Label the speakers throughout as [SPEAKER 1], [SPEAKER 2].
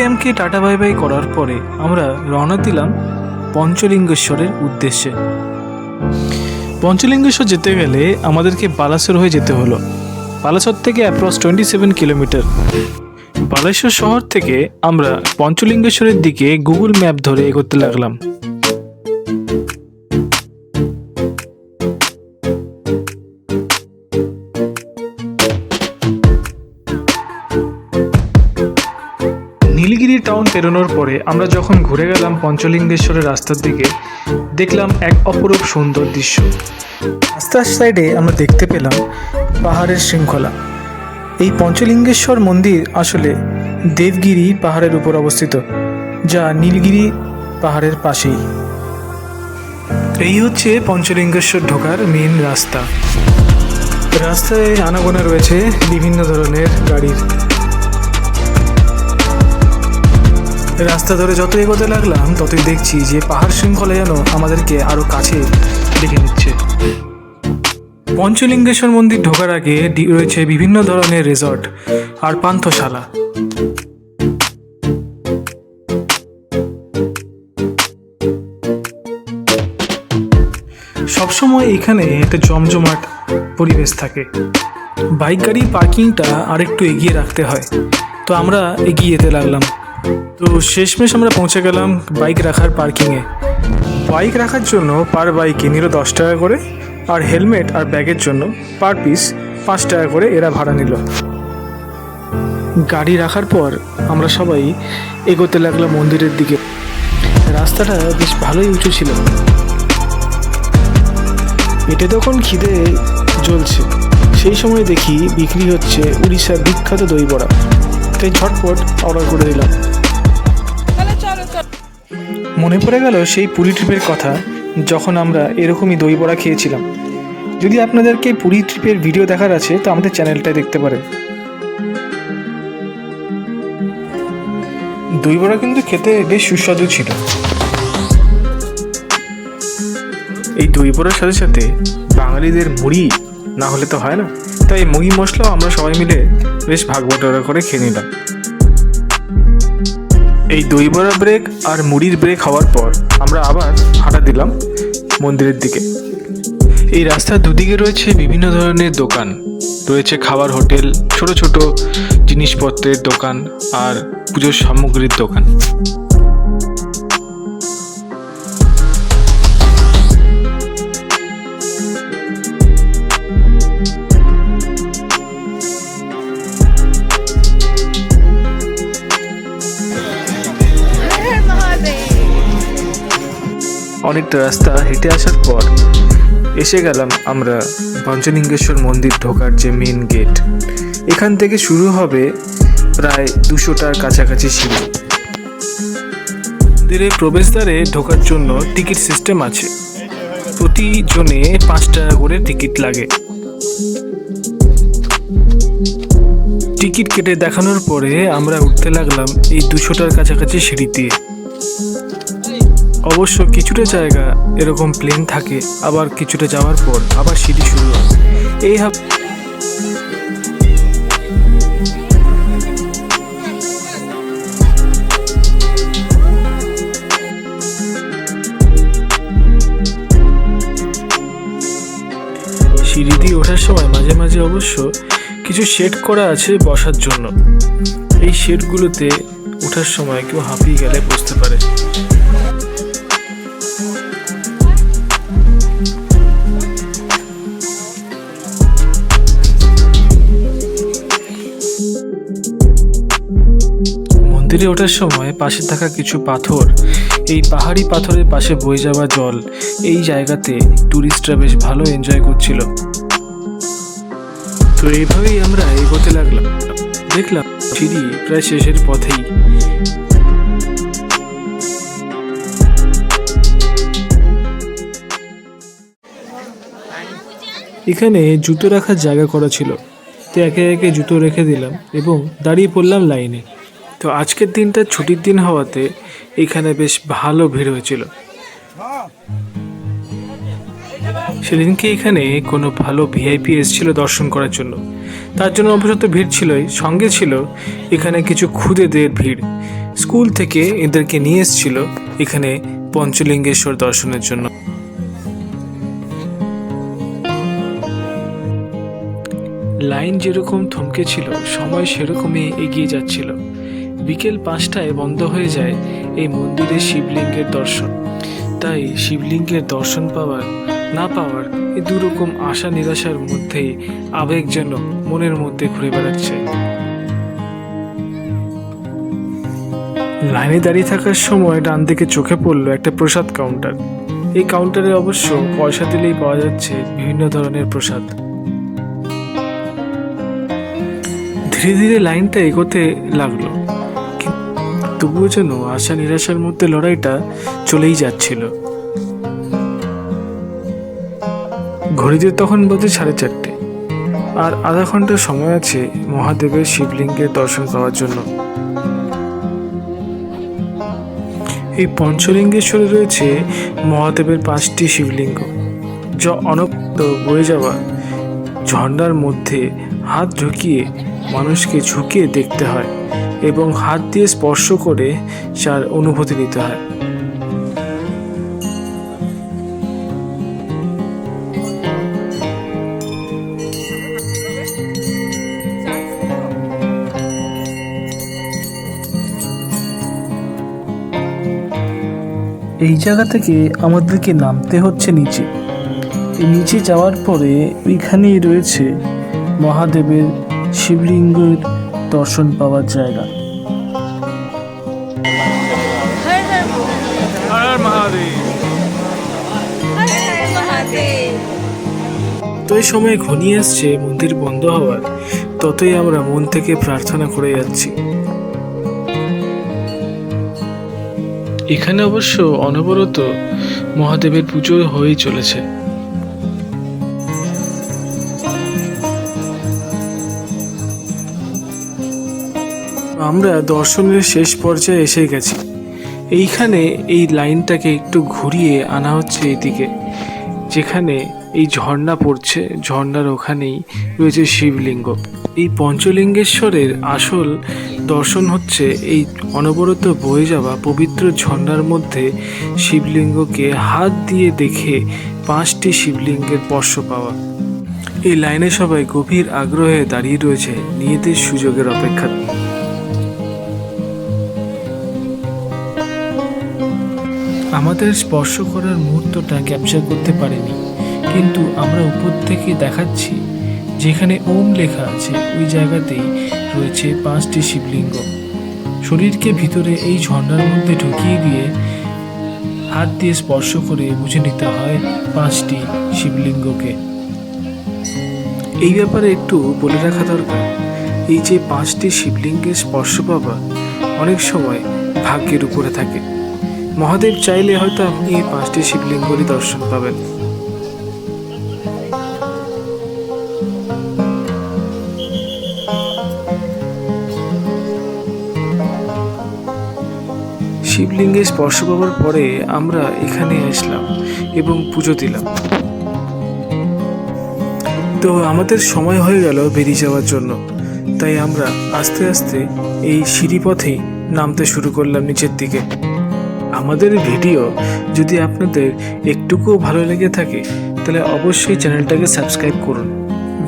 [SPEAKER 1] ক্যাম্পকে tata bye bye করার পরে আমরা রওনা দিলাম পঞ্চলিঙ্গেশ্বরের উদ্দেশ্যে। পঞ্চলিঙ্গেশ্বর যেতে গেলে আমাদেরকে বালাসর হয়ে যেতে হলো। বালাসর থেকে approx twenty seven kilometre Baleshwar শহর থেকে আমরা পঞ্চলিঙ্গেশ্বরের দিকে গুগল ম্যাপ ধরে এগোতে লাগলাম। নীলগিরি টাউন পেরোনোর পরে আমরা যখন ঘুরে গেলাম পঞ্চলিঙ্গেশ্বরের রাস্তার দিকে, দেখলাম এক অপরূপ সুন্দর দৃশ্য। রাস্তার সাইডে আমরা দেখতে পেলাম পাহাড়ের শৃঙ্খলা। এই পঞ্চলিঙ্গেশ্বর মন্দির আসলে দেবগিরি পাহাড়ের উপর অবস্থিত, যা নীলগিরি পাহাড়ের পাশেই। এই হচ্ছে পঞ্চলিঙ্গেশ্বর ঢোকার মেন রাস্তা। রাস্তায় আনাগোনা রয়েছে বিভিন্ন ধরনের গাড়ির। রাস্তা ধরে যত এগোতে লাগলাম, ততই দেখছি যে পাহাড় শৃঙ্খলা যেন আমাদেরকে আরও কাছে ডেকে নিচ্ছে। পঞ্চলিঙ্গেশ্বর মন্দির ঢোকার আগে রয়েছে বিভিন্ন ধরনের রিসর্ট আর পান্থশালা। সবসময় এখানে একটা জমজমাট পরিবেশ থাকে। বাইক, গাড়ি, পার্কিংটা আরেকটু এগিয়ে রাখতে হয়। তো আমরা এগিয়ে যেতে লাগলাম। তো শেষমেশ আমরা পৌঁছে গেলাম বাইক রাখার পার্কিংয়ে। বাইক রাখার জন্য পার বাইকে নিল দশ টাকা করে আর হেলমেট আর ব্যাগের জন্য পার পিস পাঁচ টাকা করে এরা ভাড়া নিল। গাড়ি রাখার পর আমরা সবাই এগোতে লাগলাম মন্দিরের দিকে। রাস্তাটা বেশ ভালোই উঁচু ছিল। পেটে তখন খিদে জ্বলছে। সেই সময় দেখি বিক্রি হচ্ছে উড়িষ্যার বিখ্যাত দই বড়া। তাই ঝটপট অর্ডার করে দিলাম। মনে পড়ে গেল সেই পুরী ট্রিপের কথা যখন আমরা এরকমই দই বড়া খেয়েছিলাম। যদি আপনাদেরকে পুরী ট্রিপের ভিডিও দেখার আছে তো আমাদের চ্যানেলটায় দেখতে পারেন। দই বড়া কিন্তু খেতে বেশ সুস্বাদু ছিল। এই দই বড়ার সাথে সাথে বাঙালিদের মুড়ি না হলে তো হয় না। তাই মুড়ি মশলাও আমরা সবাই মিলে বেশ ভাগ বটোয়ারা করে খেয়ে নিলাম। এই দই বড়া ব্রেক আর মুড়ির ব্রেক হওয়ার পর আমরা আবার হাঁটা দিলাম মন্দিরের দিকে। এই রাস্তার দুদিকে রয়েছে বিভিন্ন ধরনের দোকান। রয়েছে খাবার, হোটেল, ছোট ছোট জিনিসপত্রের দোকান আর পুজোর সামগ্রীর দোকান। অনেকটা রাস্তা হেঁটে আসার পর এসে গেলাম আমরা পঞ্চলিঙ্গেশ্বর মন্দির ঢোকার যে মেন গেট এখান থেকে শুরু হবে প্রায় দুশোটার কাছাকাছি সিঁড়ি। মন্দিরের প্রবেশদ্বারে ঢোকার জন্য টিকিট সিস্টেম আছে। প্রতিজনে পাঁচ টাকা করে টিকিট লাগে। টিকিট কেটে দেখানোর পরে আমরা উঠতে লাগলাম এই দুশোটার কাছাকাছি সিঁড়ি দিয়ে অবশ্য কিছুটা জায়গা এরকম প্লেন থাকে, আবার কিছুটা যাওয়ার পর আবার সিঁড়ি শুরু হয়। এই হাব সিঁড়ি দিয়ে ওঠার সময় মাঝে মাঝে অবশ্য কিছু শেড করা আছে বসার জন্য। এই শেডগুলোতে ওঠার সময় কেউ হাঁপিয়ে গেলে বসতে পারে। মন্দিরে ওঠার সময় পাশে থাকা কিছু পাথর, এই পাহাড়ি পাথরের পাশে বয়ে যাওয়া জল, এই জায়গাতে টুরিস্টরা বেশ ভালো এনজয় করছিল। তো এইভাবেই আমরা এগোতে লাগলাম। দেখলাম সিঁড়ি প্রায় শেষের পথেই। এখানে জুতো রাখার জায়গা করা ছিল। তো একে একে জুতো রেখে দিলাম এবং দাঁড়িয়ে পড়লাম লাইনে। তো আজকের দিনটা ছুটির দিন হওয়াতে এখানে বেশ ভালো ভিড় হয়েছিল। সেদিনকে এখানে কোনো ভালো ভিআইপি এসেছিল দর্শন করার জন্য। তার জন্য অবশ্য তো ভিড় ছিলই, সঙ্গে ছিল এখানে কিছু খুদেদের ভিড়। স্কুল থেকে এদেরকে নিয়ে এসেছিল এখানে পঞ্চলিঙ্গেশ্বর দর্শনের জন্য। লাইন যেরকম থমকে ছিল, সময় সেরকমই এগিয়ে যাচ্ছিল। বিকেল পাঁচটায় বন্ধ হয়ে যায় এই মন্দিরে শিবলিঙ্গের দর্শন। তাই শিবলিঙ্গের দর্শন পাওয়ার, না পাওয়ার এই দুরকম আশা নিরাশার মধ্যেই আবেগ যেন মনের মধ্যে ঘুরে বেড়াচ্ছে। লাইনে দাঁড়িয়ে থাকার সময় ডান দিকে চোখে পড়ল একটা প্রসাদ কাউন্টার। এই কাউন্টারে অবশ্য পয়সা দিলেই পাওয়া যাচ্ছে বিভিন্ন ধরনের প্রসাদ। ধীরে ধীরে লাইনটা এগোতে লাগল। তবুও যেন আশা নিরাশার মধ্যে লড়াইটা চলেই যাচ্ছিল। ঘড়িতে তখন বাজে সাড়ে চারটে। আর আধা ঘণ্টা সময় আছে মহাদেবের শিবলিঙ্গের দর্শন পাওয়ার জন্য। এই পঞ্চলিঙ্গেশ্বরে রয়েছে মহাদেবের পাঁচটি শিবলিঙ্গ। যা অনন্ত বয়ে যাওয়া ঝর্ণার মধ্যে হাত ঢুকিয়ে মানুষকে ঝুঁকিয়ে দেখতে হয়। এবং হাত দিয়ে স্পর্শ করে তার অনুভূতি নিতে হয়। এই জায়গা থেকে আমাদেরকে নামতে হচ্ছে নিচে। নিচে যাওয়ার পরে ওইখানেই রয়েছে মহাদেবের শিবলিঙ্গের দর্শন পাওয়ার জায়গা। যতই সময় ঘনিয়ে আসছে মন্দির বন্ধ হওয়ার, ততই আমরা মন থেকে প্রার্থনা করে যাচ্ছি। এখানে অবশ্য অনবরত মহাদেবের পুজো হয়েই চলেছে। আমরা দর্শনের শেষ পর্যায়ে এসে গেছি। এইখানে এই লাইনটাকে একটু ঘুরিয়ে আনা হচ্ছে এদিকে। যেখানে এই ঝর্ণা পড়ছে, ঝর্ণার ওখানেই রয়েছে শিবলিঙ্গ। এই পঞ্চলিঙ্গেশ্বরের আসল দর্শন হচ্ছে এই অনবরত বয়ে যাওয়া পবিত্র ঝর্ণার মধ্যে শিবলিঙ্গকে হাত দিয়ে দেখে পাঁচটি শিবলিঙ্গের স্পর্শ পাওয়া। এই লাইনে সবাই গভীর আগ্রহে দাঁড়িয়ে রয়েছে নিজেদের সুযোগের অপেক্ষা আমাদের স্পর্শ করার মুহূর্তটা ক্যাপচার করতে পারেনি। কিন্তু আমরা উপর থেকে দেখাচ্ছি, যেখানে ওম লেখা আছে, ওই জায়গাতেই রয়েছে পাঁচটি শিবলিঙ্গ। শরীরকে ভিতরে এই ঝর্ণার মধ্যে ঢুকিয়ে দিয়ে হাত দিয়ে স্পর্শ করে বুঝে নিতে হয় পাঁচটি শিবলিঙ্গকে। এই ব্যাপারে একটু বলে রাখা দরকার, এই যে পাঁচটি শিবলিঙ্গের স্পর্শ পাওয়া অনেক সময় ভাগ্যের উপরে থাকে। মহাদেব চাইলে হয়তো আপনি এই পাঁচটি শিবলিঙ্গরই দর্শন পাবেন। শিবলিঙ্গে স্পর্শ পাওয়ার পরে আমরা এখানে আসলাম এবং পুজো দিলাম। তো আমাদের সময় হয়ে গেল বেরিয়ে যাওয়ার জন্য। তাই আমরা আস্তে আস্তে এই সিঁড়ি সিঁড়িপথেই নামতে শুরু করলাম নিচের দিকে। আমাদের ভিডিও যদি আপনাদের একটুকুও ভালো লেগে থাকে, তাহলে অবশ্যই চ্যানেলটাকে সাবস্ক্রাইব করুন।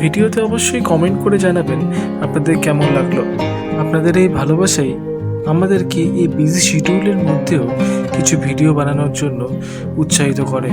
[SPEAKER 1] ভিডিওতে অবশ্যই কমেন্ট করে জানাবেন আপনাদের কেমন লাগল। আপনাদের এই ভালোবাসাই আমাদেরকে এই বিজি শিডিউলের মধ্যেও কিছু ভিডিও বানানোর জন্য উৎসাহিত করে।